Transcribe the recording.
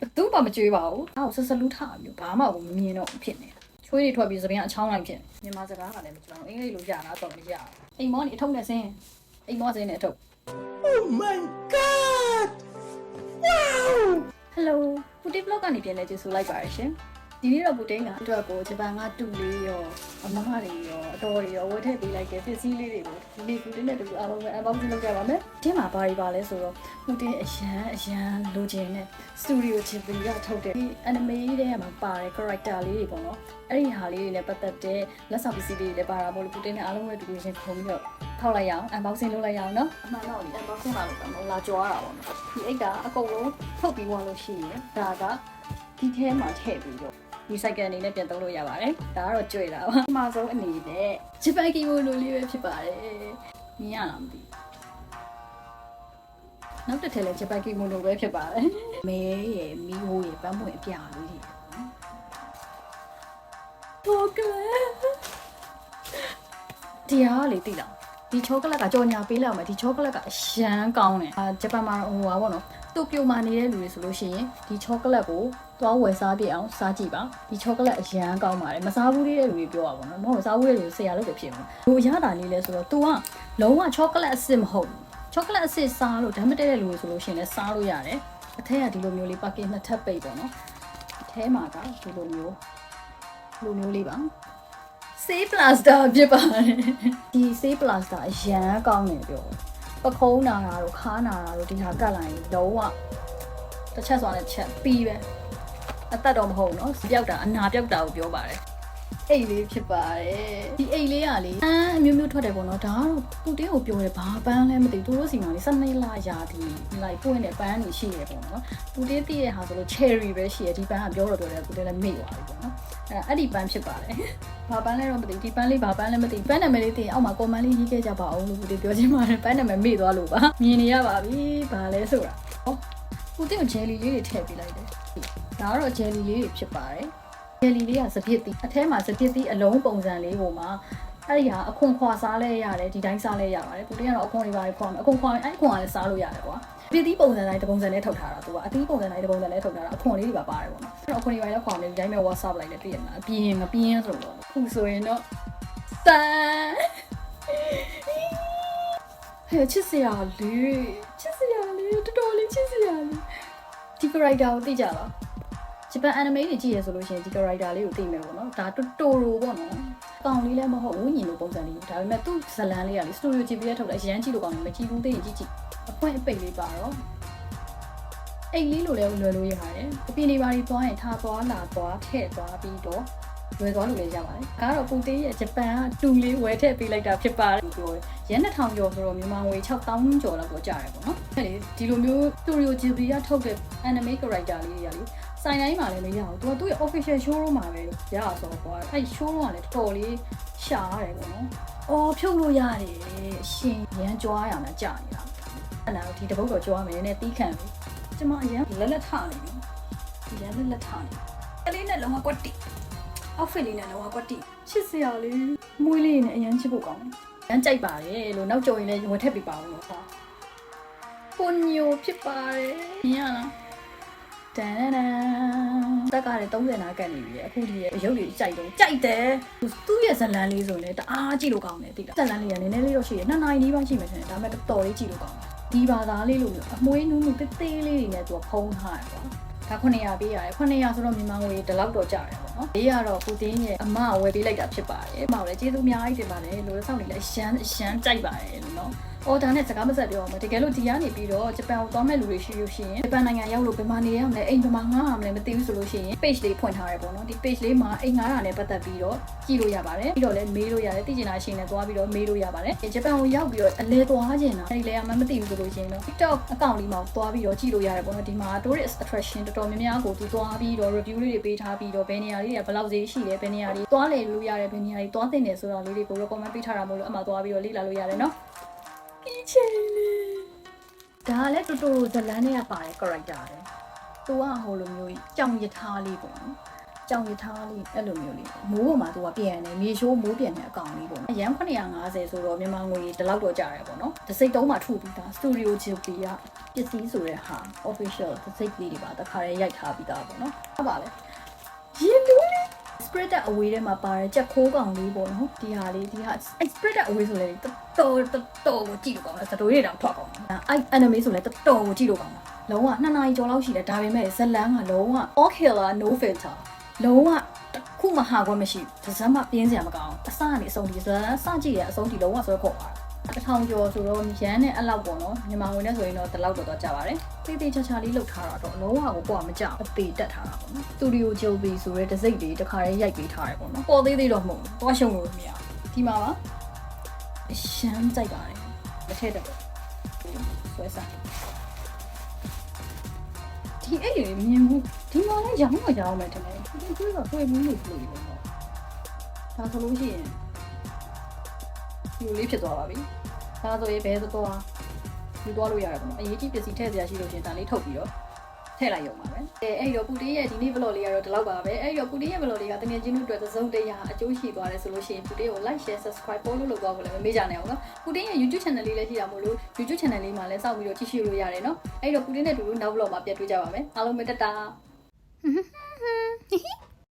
ဘသူမှမကြွေးပါဘူးအောက်ဆက်ဆက်လူထမျိုးဘာမှမမြင်တော့ဖြစ်နေတာချွေးတွေထွက်ပြီးသပင်အချောင်းလိုက်ဖြစ်နေမြန်မာစကားကလည်းမကျွမ်းဘူးအင်္ဂလိပ်လိုရတာတော့မရဘူးအိမ်မောနေအထုံးနဲ့ဆင်းအိမ်မောဆင်းနဲ့အထုပ် Oh my god! Wow! Hello ပူတီ vlog ကနေပြန်လဲကြည့်ဆိုလိုက်ပါရရှင် ဒီနေ့တော့ပူတင်းကအတွက်ကိုဂျပန်ကတူလေးရောအမမတွေရောအတော်တွေရောဝတ်ထည့်ပေးလိုက်တဲ့ပစ္စည်းလေးတွေကိုဒီနေ့ပူတင်းနဲ့တူအားလုံးပဲ unboxing လုပ်ကြပါမယ်ဒီမှာဘာတွေပါလဲဆိုတော့ပူတင်းအရန်အရန်လိုချင်တဲ့ studio ချစ်ပီကထုတ်တဲ့ဒီ anime တွေမှာပါတဲ့ character လေးတွေပေါ့နော်အဲ့ဒီဟာလေးတွေနဲ့ပတ်သက်တဲ့လက်ဆောင်ပစ္စည်းတွေလည်းပါတာပေါ့လို့ပူတင်းနဲ့အားလုံးပဲတူတူချင်းခုံပြီးတော့ထောက်လိုက်ရအောင် unboxing လုပ်လိုက်ရအောင်နော်အမှန်တော့ဒီ unboxing လာလို့တော့မလာကြွားတာပေါ့နော်ဒီအိတ်တာအကုန်လုံးထုတ်ပြီးသွားလို့ရှိရင်ဒါက ဒီထဲမှာထည့်ပြီးတော့ recycle အနေနဲ့ပြန်သုံးလို့ရပါတယ်ဒါကတော့ကြွေတာပါအမှားဆုံးအနေနဲ့ဂျပန်ကီမိုလိုလေးပဲဖြစ်ပါတယ်မြင်ရလားမသိဘူးနောက်တစ်ထည့်လဲဂျပန်ကီမိုလိုပဲဖြစ်ပါတယ်မဲရယ်မီဟိုးရယ်ပန်းပွင့်အပြာလေးတွေတော့ကလေတရားလေတိလား ဒီချောကလက်ကကြော်ညာပေးလိုက်အောင်မယ်ဒီချောကလက်ကအရန်ကောင်းတယ်အာဂျပန်မှာဟိုပါဗောနော်တိုကျိုမှာနေတဲ့လူတွေဆိုလို့ရှိရင်ဒီချောကလက်ကိုသွားဝယ်စားပြအောင်စားကြည့်ပါဒီချောကလက်အရန်ကောင်းပါတယ်မစားဘူးသေးတဲ့လူတွေပြောတာဗောနော်မဟုတ်စားဘူးတဲ့လူတွေဆရာလို့ပဲဖြစ်မှာဟိုရတာလေးလဲဆိုတော့ तू ကလုံးဝချောကလက်အစ်စ်မဟုတ်ဘူးချောကလက်အစ်စ်စားလို့ဓာတ်မတည့်တဲ့လူတွေဆိုလို့ရှိရင်လည်းစားလို့ရတယ်အထက်ကဒီလိုမျိုးလေးပါကင်နှစ်ထပ်ပိတ်ပေါ့နော်အထဲမှာကဒီလိုမျိုးလိုမျိုးလေးပါ ဆေးပလာစတာဖြစ်ပါတယ်ဒီဆေးပလာစတာအရန်ကောင်းတယ်ပြောပခုံးနာတာတို့ခါနာတာတို့ဒီဟာကတ်လိုက်ရင်လုံးဝတစ်ချက်စွာနဲ့ချက်ပြီးပဲအသက်တော့မဟုတ်ဘူးเนาะပျောက်တာအနာပျောက်တာကိုပြောပါတယ် အိတ်လေးဖြစ်ပါတယ်ဒီအိတ်လေးကလေအမ်းအမျိုးမျိုးထွက်တယ်ပေါ့နော်ဒါကတော့ပူတင်းကိုပြောတယ်ဘာပန်းလဲမသိဘူးသူတို့စီမှာလေ12လရာသီလိုက်ပွင့်တဲ့ပန်းတွေရှိတယ်ပေါ့နော်ပူတင်းတည့်ရဟာဆိုလို့ cherry ပဲရှိတယ်ဒီပန်းကပြောတော့ပြောတယ်ပူတင်းလည်းမေ့သွားပြီပေါ့နော်အဲ့အဲ့ဒီပန်းဖြစ်ပါတယ်ဘာပန်းလဲတော့မသိဘူးဒီပန်းလေးဘာပန်းလဲမသိဘူးပန်းနာမည်လေးသိရင်အောက်မှာ comment လေးရေးခဲ့ကြပါအောင်လို့ပူတင်းပြောချင်ပါတယ်ပန်းနာမည်မေ့သွားလို့ပါမြင်နေရပါပြီဘာလဲဆိုတာဟောပူတင်းကို jelly လေးတွေထည့်ပေးလိုက်တယ်ဒါကတော့ jelly လေးတွေဖြစ်ပါတယ် ဂျယ်လီလေးကစပစ်တီအထဲမှာစပစ်တီအလုံးပုံစံလေးကိုမှအဲ့ဒီဟာအခွန်ခွာစားလဲရတယ်ဒီတိုင်းစားလဲရပါတယ်ပူတင်းကတော့အခွန်တွေပါခွာမယ်အခွန်ခွာအဲ့အခွန်ကလည်းစားလို့ရတယ်ကွာပစ်တီပုံစံတိုင်းတစ်ပုံစံနဲ့ထုတ်ထားတာသူကအသီးပုံစံတိုင်းတစ်ပုံစံနဲ့ထုတ်ထားတာအခွန်လေးတွေပါပါတယ်ပေါ့နော်အဲ့တော့အခွန်တွေပါလည်းခွာမယ်ဒီတိုင်းပဲ WhatsApp လိုက်လဲပြည့်ရမှာအပြင်းမပြင်းဆိုတော့ခုဆိုရင်တော့တန်ဟဲ့ချစ်စရာလေးချစ်စရာလေးတော်တော်လေးချစ်စရာလေးဒီ character ကိုသိကြလား ဂျပန် anime တွေကြည့်ရဆိုလို့ရှိရင်ဒီ character လေးကိုသိမယ်ပေါ့နော်ဒါတိုတိုရိုပေါ့နော်ကောင်းလေးလည်းမဟုတ်ဝိညာဉ်လိုပုံစံလေးဒါပေမဲ့သူ့ဇလန်လေးကလေ studio GP ထုတ်လိုက်ရမ်းကြည့်လို့ကောင်းတယ်မကြည့်ဘူးသိရင်ကြည့်ကြည့်အပွင့်အပိတ်လေးပါတော့အိတ်လေးလိုလည်းလွယ်လို့ရတယ်အပြင်နေပါတွေသွားရင်ထားသွားလာသွားထည့်သွားပြီးတော့လွယ်သွားလို့လည်းရပါတယ်ဒါကတော့ပူတေးရဲ့ဂျပန်ကတူလေးဝယ်ထည့်ပေးလိုက်တာဖြစ်ပါတယ်ပြောတယ်ရန်2000ကျော်ဆိုတော့မြန်မာငွေ6000ကျော်လောက်တော့ကျတယ်ပေါ့နော်အဲ့ဒီဒီလိုမျိုး studio GP ကထုတ်တဲ့ anime character လေးတွေကလေ ဆိုင်တိုင်းမှာလည်းမရဘူးသူကသူ့ရဲ့ official showroom မှာပဲရအောင်ဆိုတော့အဲ့ showroom ကလည်းတော်တော်လေးရှာရတယ်ပေါ့နော်။အော်ဖြုတ်လို့ရတယ်အရှင်ရမ်းကြွားရမှာကြာနေတာ။အဲ့ဒါဒီတပုတ်တော့ကြွားမယ်နည်းတီးခံပြီ။ကျမအရန်လက်လက်ထနေပြီ။ရန်လက်လက်ထနေ။ကလေးနဲ့လုံးဝကွက်တီ။ outfit လေးနဲ့လုံးဝကွက်တီ။ချစ်စရာလေးမွေးလေးနဲ့အရန်ချစ်ဖို့ကောင်းတယ်။ရမ်းကြိုက်ပါတယ်လို့နောက်ကြော်ရင်လည်းဝတ်ထက်ပြပါဦးလို့ဟာ။ပွန်ညိုဖြစ်ပါတယ်။မြင်ရလား။တန်တန် တက်ကလည်း30နာကတ်နေပြီအခုဒီရဲ့ရုပ်တွေကြိုက်တော့ကြိုက်တယ်သူ့ရဲ့ဇလန်းလေးဆိုလည်းတအားကြည့်လို့ကောင်းတယ်သိလားဇလန်းလေးကနည်းနည်းလေးတော့ရှိတယ်နှစ်နိုင်လေးပါရှိမှထင်တယ်ဒါပေမဲ့တော်တော်လေးကြည့်လို့ကောင်းတယ်ဒီဘာသာလေးလို့အမွှေးနူးနူးသေးသေးလေးတွေနဲ့သူကဖုံးထားတယ်ပေါ့ဒါ900ပေးရတယ်900ဆိုတော့မြန်မာငွေဒီလောက်တော့ကျတယ်ပေါ့နော်။ဒီကတော့ပူတင်ရဲ့အမဝယ်ပေးလိုက်တာဖြစ်ပါတယ်။အမလည်းကျေးဇူးအများကြီးတင်ပါတယ်လို့စောင့်နေလဲရှမ်းရှမ်းကြိုက်ပါတယ်လို့နော်။ အော်ဒါနဲ့စကားမဆက်ပြောအောင်မတကယ်လို့ဒီကနေပြီးတော့ဂျပန်ကိုသွားမဲ့လူတွေရှိလို့ရှိရင်ဂျပန်နိုင်ငံရောက်လို့ဘယ်မှာနေရမလဲအိမ်ဘယ်မှာငှားရမလဲမသိဘူးဆိုလို့ရှိရင် page လေးဖွင့်ထားရပေါ့နော်ဒီ page လေးမှာအိမ်ငှားတာနဲ့ပတ်သက်ပြီးတော့ကြည့်လို့ရပါတယ်ပြီးတော့လည်းမေးလို့ရတယ်သိချင်တာရှိရင်လည်းသွားပြီးတော့မေးလို့ရပါတယ်ဂျပန်ကိုရောက်ပြီးတော့အလဲသွားချင်တာအဲ့ဒီလဲအမှမသိဘူးဆိုလို့ရှိရင်တော့ TikTok account လေးမှာသွားပြီးတော့ကြည့်လို့ရတယ်ပေါ့နော်ဒီမှာ tourist attraction တော်တော်များများကိုသူသွားပြီးတော့ review လေးတွေပေးထားပြီးတော့ဘယ်နေရာလေးတွေကဘယ်လောက်ဈေးရှိလဲဘယ်နေရာလေးသွားလေလို့ရတယ်ဘယ်နေရာလေးသွားသင့်တယ်ဆိုတာလေးတွေကို recommend ပေးထားတာမို့လို့အမှသွားပြီးတော့လေ့လာလို့ရတယ်နော်ဒီ ချင်လေးဒါကလည်းတူတူဇလန်းနဲ့ကပါတဲ့ character တယ်သူကဟိုလိုမျိုးကြောင်ယထာလေးပေါ့နော်ကြောင်ရထားလေးအဲ့လိုမျိုးလေးမိုးပေါ်မှာသူကပြန်နေမြေရှိုးမိုးပြန်နေအကောင်လေးပေါ့နော်ရန်950ဆိုတော့မြန်မာငွေဒီလောက်တော့ကြာတယ်ပေါ့နော်တစိတ်တုံးမှာထုပြီးသားစတူဒီယိုဂျီပီကပစ္စည်းဆိုတဲ့ဟာ official တစိတ်လေးတွေပါတခါတည်းရိုက်ထားပြီးသားပေါ့နော်ဟုတ်ပါလေရင်လူလေး spread away ထဲမှာပါတဲ့ကြက်ခိုးကောင်လေးပေါ့နော်ဒီဟာလေးဒီဟာအဲ့ spread away ဆိုလေတော်တော်တော်ကိုကြည့်လို့ကောင်းတယ်စတိုးတွေတောင်ထွက်ကောင်းတယ်အဲ့ anime ဆိုလေတော်တော်ကိုကြည့်လို့ကောင်းတယ်လုံးဝနှစ်နာရီကျော်လောက်ရှိတယ်ဒါပေမဲ့ဇလန်းကလုံးဝ all killer no filter လုံးဝတစ်ခုမှဟာခွင့်မရှိဘူးတစ်စက်မှပြင်းစရာမကောင်းအစကနေအဆုံးဒီဇလန်းစကြည့်ရအဆုံးဒီလုံးဝဆွဲခေါ်သွား တာတစ်ထောင်ကျော်ဆိုတော့ရန်နဲ့အဲ့လောက်ပေါ့နော်မြန်မာဝင်နဲ့ဆိုရင်တော့ဒီလောက်တော့တော့ကြပါတယ်တေးသေးချာချာလေးလှုပ်ထားတာတော့လုံးဝကိုပေါ့မကြအပေတက်ထားတာပေါ့နော်စတူဒီယိုဂျိုဘီဆိုရဲတစ်စိတ်တွေတစ်ခါလေးရိုက်ပေးထားတယ်ပေါ့နော်ပေါ်သေးသေးတော့မဟုတ်ဘူးသွားရှုံလို့မရဘူးဒီမှာပါအရှမ်းကြိုက်ပါတယ်တစ်ထည့်တက်တယ်ဆွဲစားဒီအဲ့ဒီမြင်မှုဒီမှာလည်းရောင်းတော့ရောင်းမယ်ထင်တယ်ဒီကျွေးတော့တွေ့မှုလို့ပြောလို့ပေါ့နော်ဒါဆိုလို့ရှိရင်ဒီ လိုလေးဖြစ်သွားပါပြီဒါဆိုရင်ဘယ်သွားယူသွားလို့ရတယ်ပေါ့နော်အရေးကြီးပစ္စည်းထည့်စရာရှိလို့ရှိရင်ဒါလေးထုတ်ပြီးတော့ထည့်လိုက်ရုံပါပဲအဲအဲ့တော့ပူတင်းရဲ့ဒီနေ့ vlog လေးကတော့ဒီလောက်ပါပဲအဲ့တော့ပူတင်းရဲ့ vlog လေးကတကယ်ချင်းတို့အတွက်သစုံတရာအကျိုးရှိသွားတယ်ဆိုလို့ရှိရင်ပူတင်းကို like share subscribe follow လုပ်သွားဖို့လည်းမမေ့ကြနဲ့အောင်နော်ပူတင်းရဲ့ YouTube channel လေးလည်းရှိတာမို့လို့ YouTube channel လေးမှာလည်းစောင့်ပြီးတော့ကြည့်ရှုလို့ရတယ်နော်အဲ့တော့ပူတင်းနဲ့တူတူနောက် vlog မှာပြန်တွေ့ကြပါမယ်အားလုံးပဲတတာ